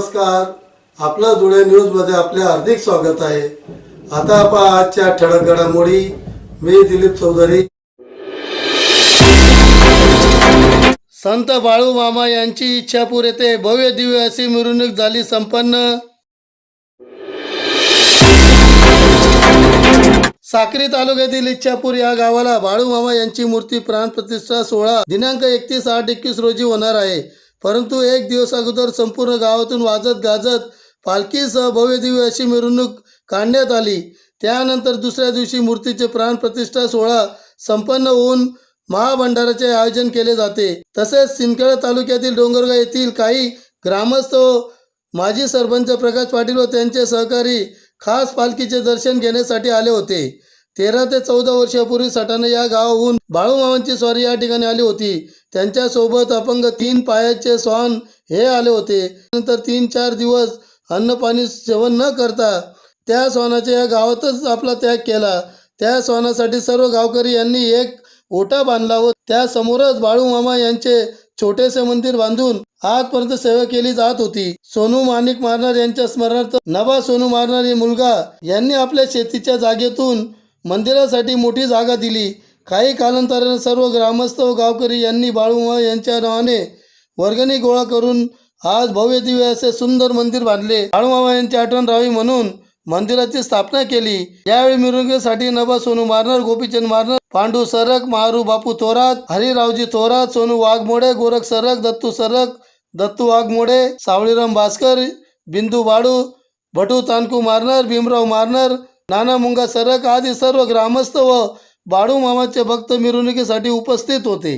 नमस्कार. आपलं धुळे न्यूजमध्ये आपले हार्दिक स्वागत आहे. आता आपण आजच्या ठळक घडामोडी. मी दिलीप चौधरी. संत बाळू मामा यांची इच्छापूर येथे भव्य दिव्य अशी मिरवणूक झाली संपन्न. साक्री तालुक्यातील इच्छापूर या गावाला बाळू मामा यांची मूर्ती प्राणप्रतिष्ठा सोहळा दिनांक एकतीस आठ एकवीस रोजी होणार आहे. परंतु एक दिवस अगोदर संपूर्ण गावातून वाजत गाजत पालखीसह भव्य दिव्य अशी मिरवणूक काढण्यात आली. त्यानंतर दुसऱ्या दिवशी मूर्तीचे प्राणप्रतिष्ठा सोहळा संपन्न होऊन महाभंडाराचे आयोजन केले जाते. तसेच सिंदखेडा तालुक्यातील डोंगरगाव येथील काही ग्रामस्थ व माजी सरपंच प्रकाश पाटील व त्यांचे सहकारी खास पालखीचे दर्शन घेण्यासाठी आले होते. तेरा ते चौदा वर्षापूर्वी सटाणे या गावाहून बाळूमामांची स्वारी या ठिकाणी आली होती. त्यांच्यासोबत अपंग तीन पायाचे स्वान हे आले होते. नंतर तीन चार दिवस अन्न पाणी सेवन न करता त्या स्वानाच्या या गावातच आपला त्याग केला. त्या स्वानासाठी सर्व गावकरी यांनी एक ओटा बांधला व त्यासमोरच बाळूमामा यांचे छोटेसे मंदिर बांधून आजपर्यंत सेवा केली जात होती. सोनू माणिक मारणार यांच्या स्मरणार्थ नवा सोनू मारणार मुलगा यांनी आपल्या शेतीच्या जागेतून मंदिरासाठी मोठी जागा दिली. काही कालांतराने सर्व ग्रामस्थ व गावकरी यांनी बाळूमा यांच्या नावाने वर्गणी गोळा करून आज भव्य दिव्य असे सुंदर मंदिर बांधले. बाळूमामा यांची आठवण राहावी म्हणून मंदिराची स्थापना केली. यावेळी मिरवणुकीसाठी नभा सोनू मारणार गोपीचंद मारणार पांडू सरक मारू बापू थोरात हरिरावजी थोरात सोनू वाघमोडे गोरख सरक दत्तू सरक दत्तू वाघमोडे सावळीराम भास्कर बिंदू बाडू भटू तानकू मारणार भीमराव मारणार नाना मुंगा सरक आदी सर्व ग्रामस्थ व बाळू मामाचे भक्त मिरवणुकीसाठी उपस्थित होते.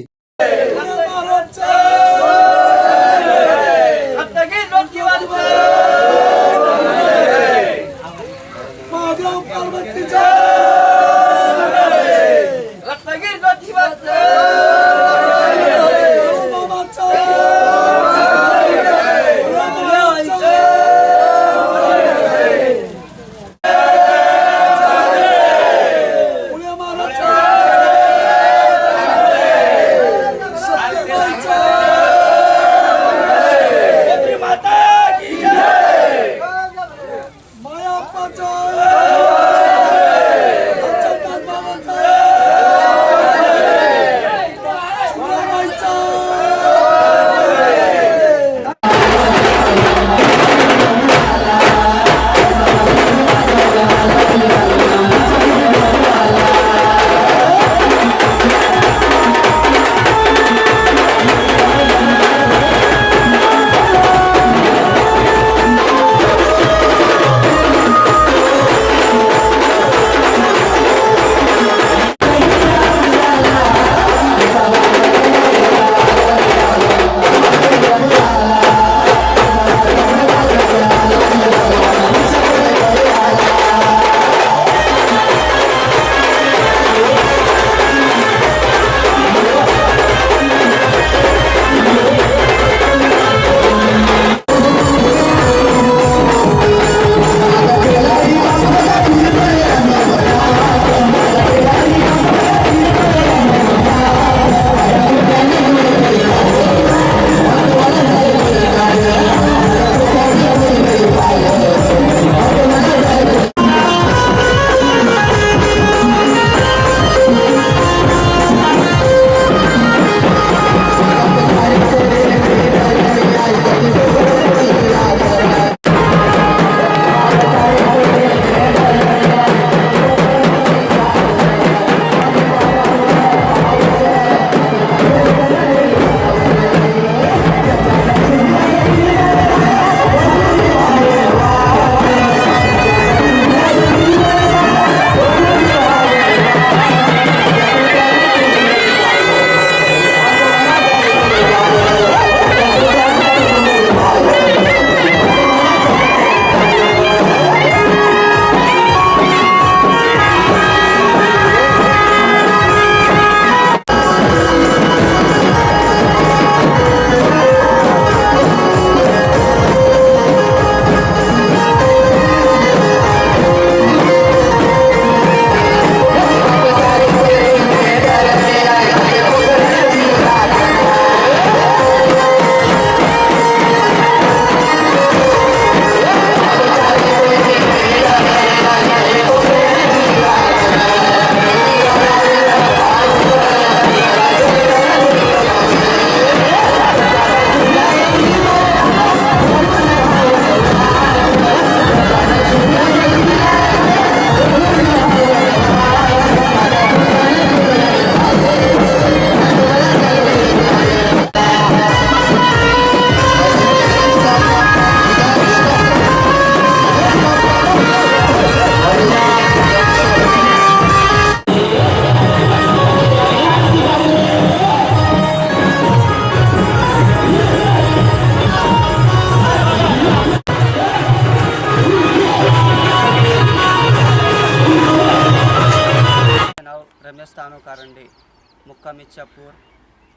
इच्छापूर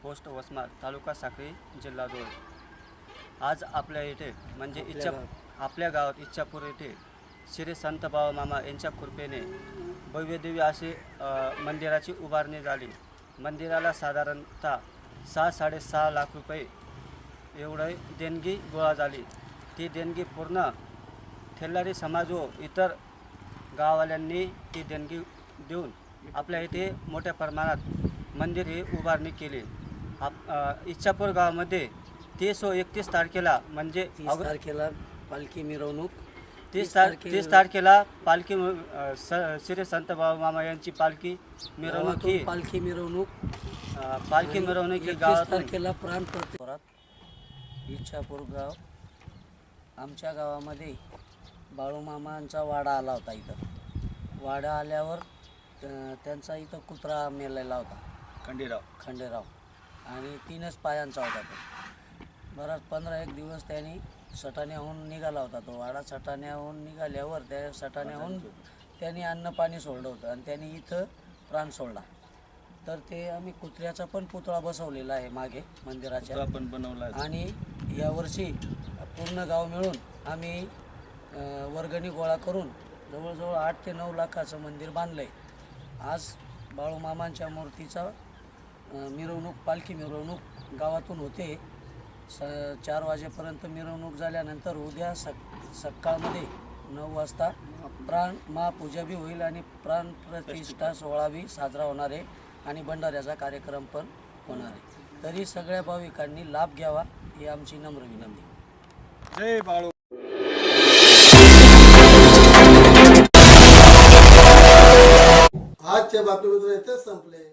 पोस्ट वसमार तालुका साखळी जिल्हा धुळे. आज आपल्या इथे म्हणजे इच्छा आपल्या गावात इच्छापूर येथे श्री संत बाबा मामा यांच्या कृपेने भव्यदिव्य अशी अ, मंदिराची उभारणी झाली. मंदिराला साधारणतः सहा साडेसहा लाख रुपये एवढं देणगी गोळा झाली. ती देणगी पूर्ण ठेलारी समाज व इतर गाववाल्यांनी ती देणगी देऊन आपल्या इथे मोठ्या प्रमाणात मंदिर ही उभारणी केली. आप इच्छापूर गावामध्ये तीस व एकतीस तारखेला म्हणजे तीस तारखेला पालखी मिरवणूक. तीस तार तीस तारखेला पालखी श्री संत बाबा मामा यांची पालखी मिरवणूक ही पालखी मिरवणूक. पालखी मिरवणूक ही 31 गावातून तारखेला प्राण प्रतिपरात इच्छापूर गाव आमच्या गावामध्ये बाळूमामांचा वाडा आला होता इथं. वाडा आल्यावर त्यांचा इथं कुत्रा मेलेला होता. खंडीराव. खंडेराव. आणि तीनच पायांचा होता तो. बराच पंधरा एक दिवस त्यांनी सटाण्याहून निघाला होता तो. वाडा सटाण्याहून निघाल्यावर त्या सटाण्याहून त्यांनी अन्न पाणी सोडलं होतं आणि त्यांनी इथं प्राण सोडला. तर ते आम्ही कुत्र्याचा पण पुतळा बसवलेला आहे मागे मंदिराच्या. आपण बनवला आणि यावर्षी पूर्ण गाव मिळून आम्ही वर्गणी गोळा करून जवळजवळ आठ ते नऊ लाखाचं मंदिर बांधलं आहे आज बाळूमामांच्या मूर्तीचा मिरवणूक पालखी मिरवणूक गावातून होते. स चार वाजेपर्यंत मिरवणूक झाल्यानंतर उद्या सक सकाळमध्ये नऊ वाजता प्राण महापूजा बी होईल आणि प्राण प्रतिष्ठा सोहळा बी साजरा होणार आहे आणि भंडाऱ्याचा कार्यक्रम पण होणार आहे. तरी सगळ्या भाविकांनी लाभ घ्यावा ही आमची नम्र विनंती. जय बाळू. आजच्या बातमीपत्र इथेच संपले.